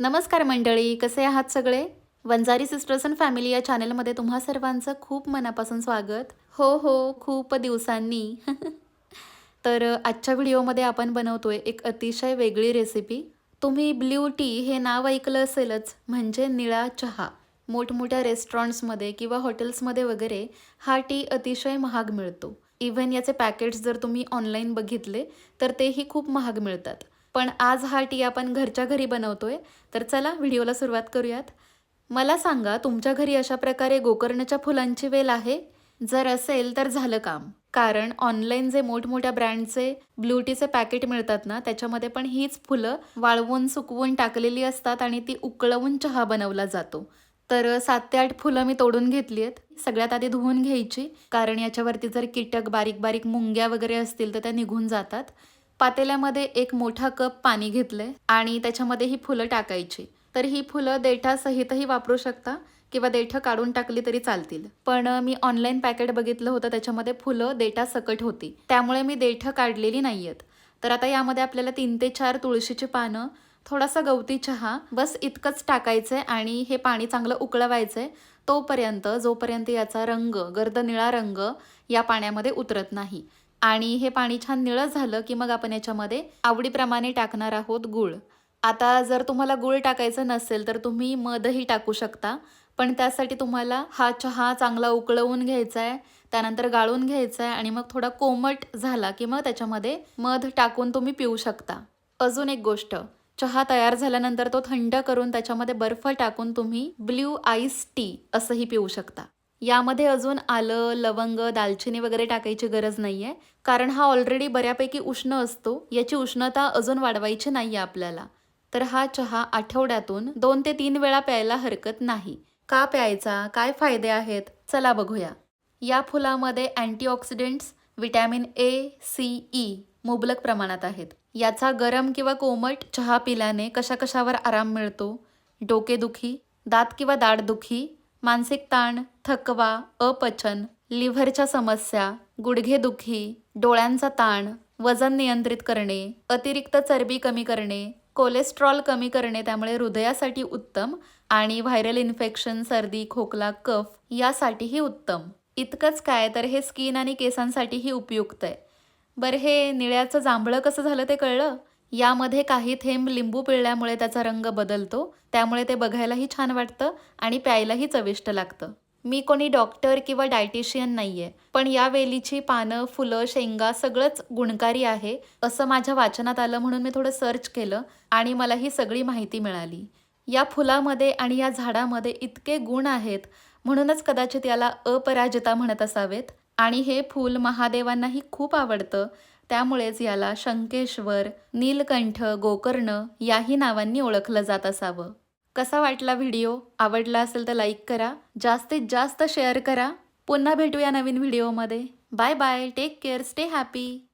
नमस्कार मंडळी कसे आहात सगळे? वंजारी सिस्टर्स अँड फॅमिली या चॅनलमध्ये तुम्हा सर्वांचं खूप मनापासून स्वागत. हो हो खूप दिवसांनी. तर आजच्या व्हिडिओमध्ये आपण बनवतोय एक अतिशय वेगळी रेसिपी. तुम्ही ब्ल्यू टी हे नाव ऐकलं असेलच म्हणजे निळा चहा. मोठमोठ्या रेस्टॉरंट्समध्ये किंवा हॉटेल्समध्ये वगैरे हा टी अतिशय महाग मिळतो. इव्हन याचे पॅकेट्स जर तुम्ही ऑनलाईन बघितले तर तेही खूप महाग मिळतात. पण आज हा टी आपण घरच्या घरी बनवतो आहे तर चला व्हिडिओला सुरुवात करूयात. मला सांगा तुमच्या घरी अशा प्रकारे गोकर्णाच्या फुलांची वेल आहे? जर असेल तर झालं काम. कारण ऑनलाईन जे मोठमोठ्या ब्रँडचे ब्लूटीचे पॅकेट मिळतात ना त्याच्यामध्ये पण हीच फुलं वाळवून सुकवून टाकलेली असतात आणि ती उकळवून चहा बनवला जातो. तर सात ते आठ फुलं मी तोडून घेतली आहेत. सगळ्यात आधी धुवून घ्यायची. कारण याच्यावरती जर कीटक बारीक बारीक मुंग्या वगैरे असतील तर त्या निघून जातात. पातेल्यामध्ये एक मोठा कप पाणी घेतलंय आणि त्याच्यामध्ये ही फुलं टाकायची. तर ही फुलं देठासहितही वापरू शकता किंवा देठं काढून टाकली तरी चालतील. पण मी ऑनलाईन पॅकेट बघितलं होतं त्याच्यामध्ये फुलं देठा सकट होती. त्यामुळे मी देठं काढलेली नाही आहेत तर आता यामध्ये आपल्याला तीन ते चार तुळशीची पानं थोडासा गवती चहा बस इतकंच टाकायचंय आणि हे पाणी चांगलं उकळवायचंय. तोपर्यंत जोपर्यंत याचा रंग गर्द निळा रंग या पाण्यामध्ये उतरत नाही. आणि हे पाणी छान निळं झालं की मग आपण याच्यामध्ये आवडीप्रमाणे टाकणार आहोत गूळ. आता जर तुम्हाला गूळ टाकायचं नसेल तर तुम्ही मधही टाकू शकता पण त्यासाठी तुम्हाला हा चहा चांगला उकळवून घ्यायचा आहे त्यानंतर गाळून घ्यायचा आहे आणि मग थोडा कोमट झाला की मग त्याच्यामध्ये मध टाकून तुम्ही पिऊ शकता. अजून एक गोष्ट चहा तयार झाल्यानंतर तो थंड करून त्याच्यामध्ये बर्फ टाकून तुम्ही ब्ल्यू आईस टी असंही पिऊ शकता. यामध्ये अजून आलं लवंग दालचिनी वगैरे टाकायची गरज नाही आहे कारण हा ऑलरेडी बऱ्यापैकी उष्ण असतो. याची उष्णता अजून वाढवायची नाही आहे आपल्याला. तर हा चहा आठवड्यातून दोन ते तीन वेळा प्यायला हरकत नाही. का प्यायचा? काय फायदे आहेत? चला बघूया. या फुलामध्ये antioxidants vitamin A C E मुबलक प्रमाणात आहेत. याचा गरम किंवा कोमट चहा पिल्याने कशाकशावर आराम मिळतो? डोकेदुखी दात किंवा दाढदुखी मानसिक ताण थकवा अपचन लिव्हरच्या समस्या गुडघेदुखी डोळ्यांचा ताण वजन नियंत्रित करणे अतिरिक्त चरबी कमी करणे कोलेस्ट्रॉल कमी करणे त्यामुळे हृदयासाठी उत्तम आणि व्हायरल इन्फेक्शन सर्दी खोकला कफ यासाठीही उत्तम. इतकंच काय तर हे स्किन आणि केसांसाठीही उपयुक्त आहे. बरं हे निळ्याचं जांभळं कसं झालं ते कळलं? यामध्ये काही थेंब लिंबू पिळल्यामुळे त्याचा रंग बदलतो त्यामुळे ते बघायलाही छान वाटतं आणि प्यायलाही चविष्ट लागतं. मी कोणी डॉक्टर किंवा डायटिशियन नाहीये पण या वेलीची पानं फुलं शेंगा सगळंच गुणकारी आहे असं माझ्या वाचनात आलं म्हणून मी थोडं सर्च केलं आणि मला ही सगळी माहिती मिळाली. या फुलामध्ये आणि या झाडामध्ये इतके गुण आहेत म्हणूनच कदाचित याला अपराजिता म्हणत असावेत. आणि हे फूल महादेवांनाही खूप आवडतं त्यामुळेच याला शंकेश्वर नीलकंठ गोकर्ण याही नावांनी ओळखलं जात असावं. कसा वाटला व्हिडिओ? आवडला असेल तर लाईक करा जास्तीत जास्त शेअर करा. पुन्हा भेटूया नवीन व्हिडिओमध्ये. Bye bye take care stay happy.